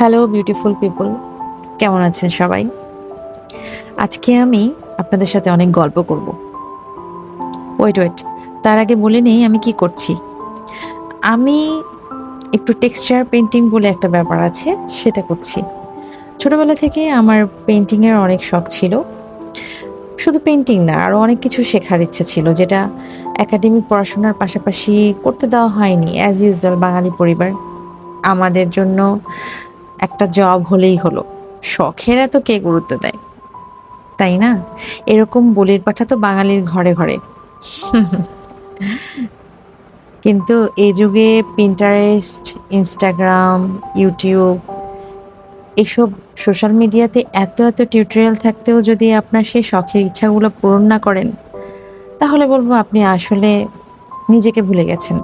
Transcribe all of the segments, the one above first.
Hello beautiful people কেমন আছেন সবাই? আজকে আমি আপনাদের সাথে অনেক গল্প করব। ওয়েট ওয়েট তার আগে বলে নেই আমি কি করছি। আমি একটু টেক্সচার পেন্টিং বলে একটা ব্যাপার আছে, সেটা করছি। ছোটবেলা থেকে আমার পেন্টিংয়ের অনেক শখ ছিল। শুধু পেন্টিং না আরও অনেক কিছু শেখার ইচ্ছে ছিল, যেটা একাডেমিক পড়াশোনার পাশাপাশি করতে দেওয়া হয়নি অ্যাজ ইউজুয়াল বাঙালি পরিবার। আমাদের জন্য একটা জব হলেই হলো। শখের এত কে গুরুত্ব দেয়? তাই না? এরকম বলির পাঠা তো বাঙালির ঘরে ঘরে। কিন্তু এই যুগে পিন্টারেস্ট ইনস্টাগ্রাম ইউটিউব এসব সোশ্যাল মিডিয়াতে এত এত টিউটোরিয়াল থাকতেও যদি আপনার সেই শখের ইচ্ছাগুলো পূরণ না করেন, তাহলে বলব আপনি আসলে নিজেকে ভুলে গেছেন।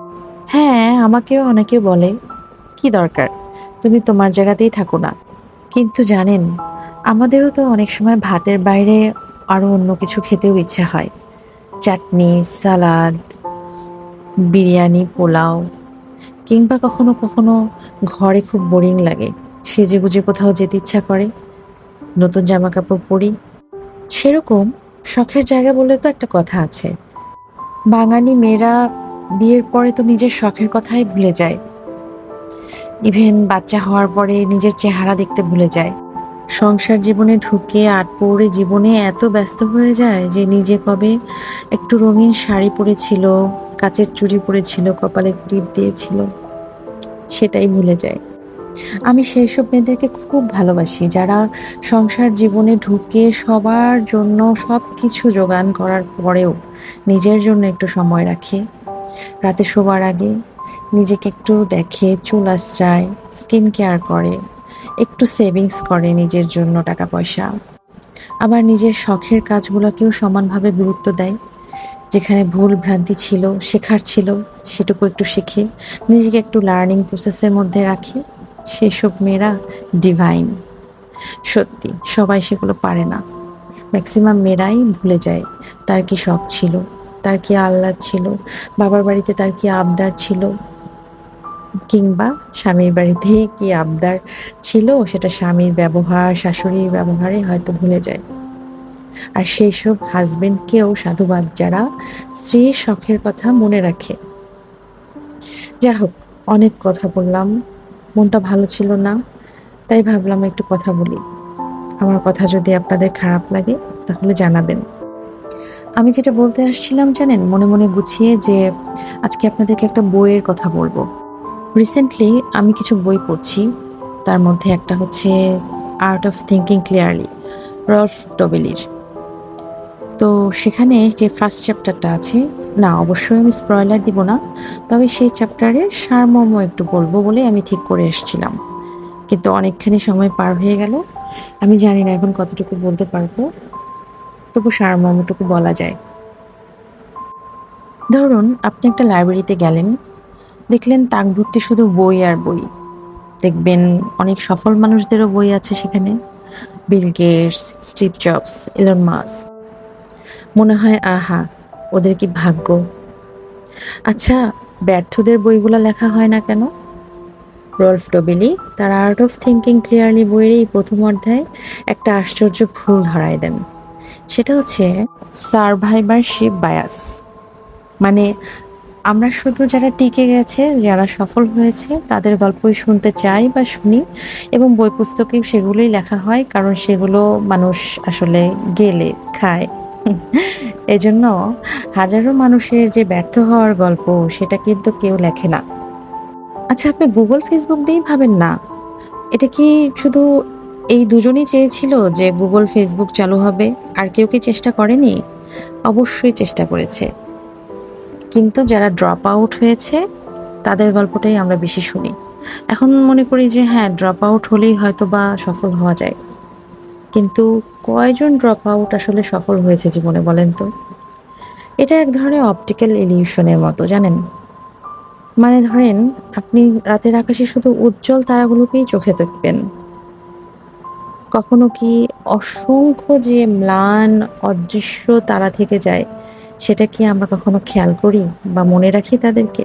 হ্যাঁ আমাকেও অনেকে বলে, কি দরকার? তুমি তোমার জায়গাতেই থাকো না। কিন্তু জানেন, আমাদেরও তো অনেক সময় ভাতের বাইরে আরও অন্য কিছু খেতেও ইচ্ছা হয়। চাটনি, সালাদ, বিরিয়ানি, পোলাও, কিংবা কখনো কখনো ঘরে খুব বোরিং লাগে, সেজে গুজে কোথাও যেতে ইচ্ছা করে। নতুন জামা কাপড় পরি। সেরকম শখের জায়গা বলে তো একটা কথা আছে। বাঙালি মেয়েরা বিয়ের পরে তো নিজের শখের কথাই ভুলে যায়। ইভেন বাচ্চা হওয়ার পরে নিজের চেহারা দেখতে ভুলে যায়। সংসার জীবনে ঢুকে আট পৌড়ে জীবনে এত ব্যস্ত হয়ে যায় যে নিজে কবে একটু রঙিন শাড়ি পরেছিল, কাচের চুড়ি পরেছিল, কপালে টিপ দিয়েছিল, সেটাই ভুলে যায়। আমি সেই সব মেয়েদেরকে খুব ভালোবাসি, যারা সংসার জীবনে ঢুকে সবার জন্য সব কিছু জোগান করার পরেও নিজের জন্য একটু সময় রাখে। রাতে শোবার আগে নিজেকে একটু দেখে, চুল আশ্রায় স্কিন কেয়ার করে, একটু সেভিংস করে নিজের জন্য টাকা পয়সা। আবার নিজের শখের কাজগুলোকেও সমানভাবে গুরুত্ব দেয়। যেখানে ভুল ভ্রান্তি ছিল, শেখার ছিল, সেটুকু একটু শিখে, নিজেকে একটু লার্নিং প্রসেসের মধ্যে রাখে। সেসব মেয়েরা ডিভাইন সত্যি, সবাই সেগুলো পারে না। ম্যাক্সিমাম মেয়েরাই ভুলে যায়, তার কি শখ ছিল, তার কি আহ্লাদ ছিল, বাবার বাড়িতে তার কি আবদার ছিল কিংবা স্বামীর বাড়িতে কি আবদার ছিল? সেটা স্বামীর ব্যবহার, শাশুড়ির ব্যবহারে হয়তো ভুলে যায়। আর সেই সব হাজবেন্ডকেও সাধুবাদ যারা, স্ত্রীর শখের কথা মনে রাখে। যাই হোক অনেক কথা বললাম। মনটা ভালো ছিল না, তাই ভাবলাম একটু কথা বলি। আমার কথা যদি আপনাদের খারাপ লাগে, তাহলে জানাবেন। আমি যেটা বলতে আসছিলাম, জানেন, মনে মনে গুছিয়ে যে আজকে আপনাদেরকে একটা বইয়ের কথা বলব। রিসেন্টলি আমি কিছু বই পড়ছি। তার মধ্যে একটা হচ্ছে art of thinking clearly Rolf টবেলির তো সেখানে যে ফার্স্ট চ্যাপ্টারটা আছে, না, অবশ্যই আমি স্প্রয়লার দিব না, তবে সেই চ্যাপ্টারের সারমর্ম একটু বলব বলে আমি ঠিক করে এসেছিলাম। কিন্তু অনেকখানি সময় পার হয়ে গেল। আমি জানি না এখন কতটুকু বলতে পারব। তবু সারমর্মটুকু বলা যায়। ধরুন, আপনি একটা লাইব্রেরিতে গেলেন দেখলেন তাক ভর্তি শুধু বই আর বই। দেখবেন অনেক সফল মানুষদেরও বই আছে সেখানে। Bill Gates Steve Jobs Elon Musk মনে হয়, আহা, ওদের কি ভাগ্য? আচ্ছা ব্যর্থদের বইগুলো লেখা হয় না কেন? রলফ ডোবেলি তার আর্ট অফ থিঙ্কিং ক্লিয়ারলি বইয়ের এই প্রথম অধ্যায় একটা আশ্চর্য ভুল ধরায় দেন। সেটা হচ্ছে সার্ভাইভারশিপ বায়াস মানে আমরা শুধু যারা টিকে গেছে, যারা সফল হয়েছে, তাদের গল্পই শুনতে চাই বা শুনি এবং বই পুস্তকে সেগুলোই লেখা হয়, কারণ সেগুলো মানুষ আসলে গেলে খায়। এজন্য হাজারো মানুষের যে ব্যর্থ হওয়ার গল্প, সেটা কিন্তু কেউ লেখে না। আচ্ছা আপনি গুগল ফেসবুক দিয়েই ভাবেন না? এটা কি শুধু এই দুজনই চেয়েছিল যে গুগল ফেসবুক চালু হবে? আর কেউ কি চেষ্টা করেনি? অবশ্যই চেষ্টা করেছে। কিন্তু যারা ড্রপ আউট হয়েছে, তাদের গল্পটাই আমরা বেশি শুনি। এখন মনে করি যে হ্যাঁ ড্রপ আউট হলেই হয়তো বা সফল হওয়া যায়। কিন্তু কয়জন ড্রপ আউট আসলে সফল হয়েছে জীবনে বলেন তো? এটা এক ধরনের অপটিক্যাল এলিউশনের মতো, জানেন? মানে ধরেন, আপনি রাতের আকাশে শুধু উজ্জ্বল তারাগুলোকেই চোখে দেখবেন। কখনো কি অসংখ্য যে ম্লান, অদৃশ্য তারা থেকে যায় সেটা কি আমরা কখনো খেয়াল করি বা মনে রাখি তাদেরকে?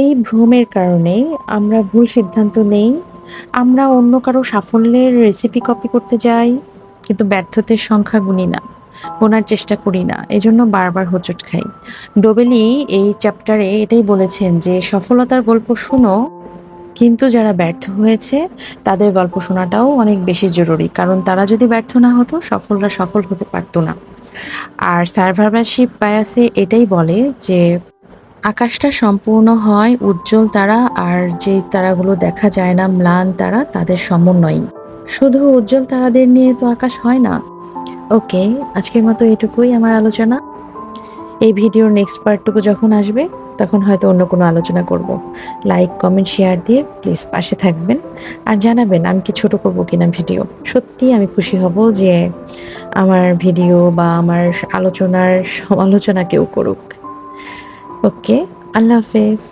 এই ভ্রমের কারণে আমরা ভুল সিদ্ধান্ত নেই, আমরা অন্য কারও সাফল্যের রেসিপি কপি করতে যাই, কিন্তু ব্যর্থতার সংখ্যা গুনি না, গোনার চেষ্টা করি না, এজন্য বারবার হোঁচট খাই। ডোবেলি এই চ্যাপ্টারে এটাই বলেছেন যে, সফলতার গল্প শুনো, কিন্তু যারা ব্যর্থ হয়েছে, তাদের গল্প শোনাটাও অনেক বেশি জরুরি, কারণ তারা যদি ব্যর্থ না হতো, সফলরা সফল হতে পারতো না। আর সার্ভারশিপ বায়াসে এটাই বলে যে আকাশটা সম্পূর্ণ হয় উজ্জ্বল তারা আর যে তারাগুলো দেখা যায় না ম্লান তারা তাদের সমন্বয়। শুধু উজ্জ্বল তারাদের নিয়ে তো আকাশ হয় না। ওকে, আজকের মতো এটুকুই আমার আলোচনা। এই ভিডিওর নেক্সট পার্টটুকু যখন আসবে, তখন হয়তো অন্য কোনো আলোচনা করব। লাইক কমেন্ট শেয়ার দিয়ে প্লিজ পাশে থাকবেন। আর জানাবেন, আমি কি ছোট করব কিনা ভিডিও। সত্যি আমি খুশি হব যে আমার ভিডিও বা আমার আলোচনার সমালোচনা কেউ করুক। ওকে আল্লাহ হাফেজ।